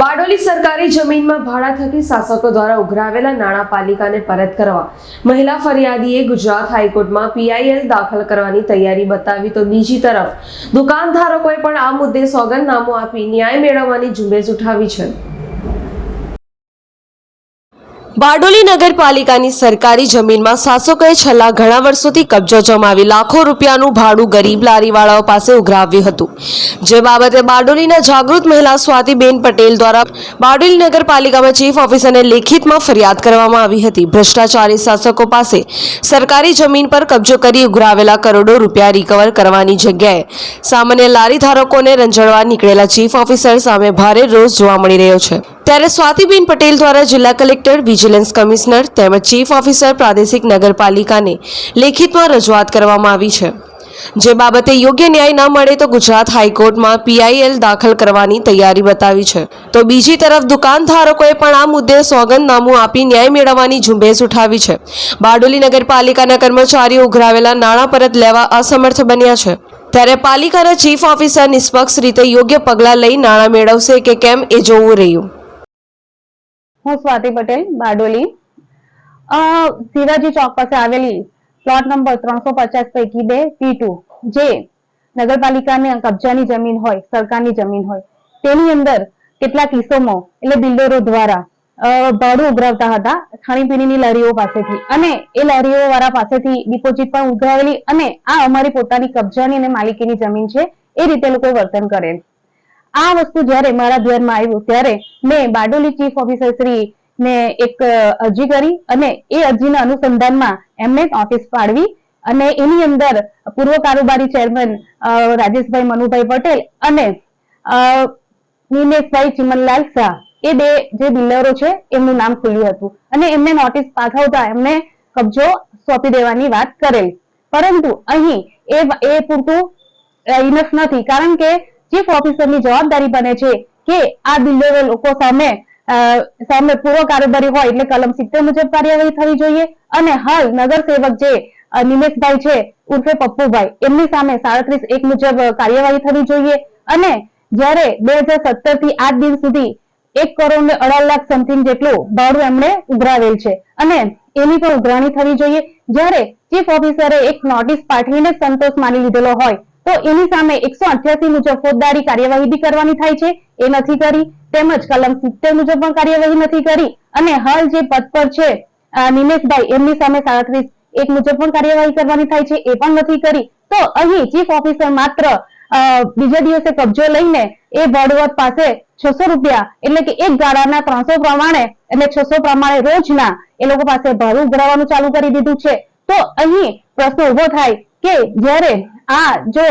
બારડોલી સરકારી જમીનમાં ભાડા થકી શાસકો દ્વારા ઉઘરાવેલા નાણાં પાલિકાને પરત કરવા. મહિલા ફરિયાદીએ ગુજરાત હાઈકોર્ટમાં પીઆઈએલ દાખલ કરવાની તૈયારી બતાવી તો બીજી તરફ. દુકાનધારકોએ પણ આ મુદ્દે સોગંદનામું આપી ન્યાય મેળવવાની ઝુંબેશ ઉઠાવી છે. બારડોલી નગરપાલિકાની સરકારી જમીનમાં શાસકોએ છેલ્લા ઘણા વર્ષોથી કબજો જમાવી લાખો રૂપિયાનું ભાડું ગરીબ લારીવાળાઓ પાસે ઉઘરાવ્યું હતું. જે બાબતે બારડોલીના જાગૃત મહિલા સ્વાતિબેન પટેલ દ્વારા બારડોલી નગરપાલિકામાં ચીફ ઓફિસરને લેખિતમાં ફરિયાદ કરવામાં આવી હતી. ભ્રષ્ટાચારી શાસકો પાસે સરકારી જમીન પર કબજો કરી ઉઘરાવેલા કરોડો રૂપિયા રિકવર કરવાની જગ્યાએ સામાન્ય લારી ધારકોને રંજળવા નીકળેલા ચીફ ઓફિસર સામે ભારે રોષ જોવા મળી રહ્યો છે. ત્યારે સ્વાતિબેન પટેલ દ્વારા જિલ્લા કલેક્ટર, વિજિલન્સ કમિશનર તેમજ ચીફ ઓફિસર પ્રાદેશિક નગરપાલિકાને લેખિતમાં રજૂઆત કરવામાં આવી છે. જે બાબતે યોગ્ય ન્યાય ન મળે તો ગુજરાત હાઈકોર્ટમાં પીઆઈએલ દાખલ કરવાની તૈયારી બતાવી છે. તો બીજી તરફ દુકાનધારકોએ પણ આ મુદ્દે સોગંદનામું આપી ન્યાય મેળવવાની ઝુંબેશ ઉઠાવી છે. બારડોલી નગરપાલિકાના કર્મચારીઓ ઉઘરાવેલા નાણાં પરત લેવા અસમર્થ બન્યા છે. ત્યારે પાલિકાના ચીફ ઓફિસર નિષ્પક્ષ રીતે યોગ્ય પગલાં લઈ નાણાં મેળવશે કે કેમ એ જોવું રહ્યું. હું સ્વાતિ પટેલ, બારડોલી. શિવાજી ચોક પાસે આવેલી પ્લોટ નંબર ત્રણસો પચાસ પૈકી બે પી ટુ જે નગરપાલિકાને કબજાની જમીન હોય, સરકારની જમીન હોય, તેની અંદર કેટલાક કિસ્સોમાં એટલે બિલ્ડરો દ્વારા ભાડું ઉઘરાવતા હતા, ખાણીપીણીની લારીઓ પાસેથી. અને એ લારીઓ વાળા પાસેથી ડિપોઝિટ પણ ઉઘરાવેલી અને આ અમારી પોતાની કબજાની અને માલિકીની જમીન છે, એ રીતે લોકો વર્તન કરેલ. આ વસ્તુ જ્યારે મારા ધ્યાનમાં આવ્યું ત્યારે મેં બારડોલી ચીફ ઓફિસર શ્રી ને એક અરજી કરી અને એ અરજીના અનુસંધાનમાં એમને ઓફિસ પાડવી અને એની અંદર પૂર્વ કારોબારી ચેરમેન રાજેશભાઈ મનુભાઈ પટેલ અને નિમેશભાઈ ચિમનલાલ શાહ, એ બે જે બિલ્ડરો છે એમનું નામ ખુલ્યું હતું. અને એમને નોટિસ પાઠવતા એમને કબજો સોંપી દેવાની વાત કરેલ. પરંતુ અહીં એ એ પૂરતું ઇનફ નથી. કારણ કે ચીફ ઓફિસરની જવાબદારી બને છે કે આ બિલ્ડરો લોકો સામે સામે પૂર્વ કારોબારી હોય એટલે કલમ સિત્તેર મુજબ કાર્યવાહી થવી જોઈએ. અને હાલ નગરસેવક જે નિમેશભાઈ છે, ઉર્ફે પપ્પુભાઈ, એમની સામે સાડત્રીસ એક મુજબ કાર્યવાહી થવી જોઈએ. અને જ્યારે બે હજાર સત્તરથી આજ દિન સુધી એક કરોડ ને અઢાર લાખ સમથિંગ જેટલું ભાડું એમણે ઉઘરાવેલ છે. અને એની પણ ઉઘરાણી થવી જોઈએ. જ્યારે ચીફ ઓફિસરે એક નોટિસ પાઠવીને સંતોષ માની લીધેલો હોય તો એની સામે એકસો અઠ્યાસી મુજબ ફોજદારી કાર્યવાહી બી કરવાની થાય છે, એ નથી કરી. તેમજ કલમ સિત્તેર મુજબ પણ કાર્યવાહી નથી કરી. અને હાલ જે પદ પર છે નિમેશભાઈ, એમની સામે સાડત્રીસ એક મુજબ પણ કાર્યવાહી કરવાની થાય છે, એ પણ નથી કરી. તો અહીં ચીફ ઓફિસર માત્ર બીજા દિવસે કબજો લઈને એ ભાડુઆત પાસે છસો રૂપિયા એટલે કે એક ગાળાના ત્રણસો પ્રમાણે એટલે છસો પ્રમાણે રોજના એ લોકો પાસે ભાડું ઉઘરાવાનું ચાલુ કરી દીધું છે. તો અહીં પ્રશ્ન ઊભો થાય કે જ્યારે આ જો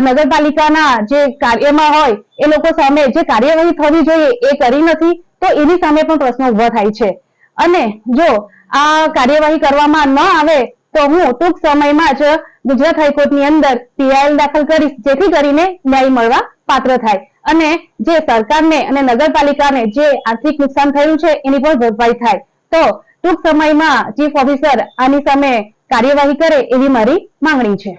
નગરપાલિકાના જે કાર્યમાં હોય, એ લોકો સામે જે કાર્યવાહી થવી જોઈએ એ કરી નથી, તો એની સામે પણ પ્રશ્ન ઊભા થાય છે. અને જો આ કાર્યવાહી કરવામાં ન આવે, તો હું ટૂંક સમયમાં જ ગુજરાત હાઈકોર્ટની અંદર પીઆઈએલ દાખલ કરીશ, જેથી કરીને ન્યાય મળવા પાત્ર થાય. અને જે સરકારને અને નગરપાલિકાને જે આર્થિક નુકસાન થયું છે, એની પણ ભરપાઈ થાય. તો ટૂંક સમયમાં ચીફ ઓફિસર આની સામે કાર્યવાહી કરે એવી મારી માંગણી છે.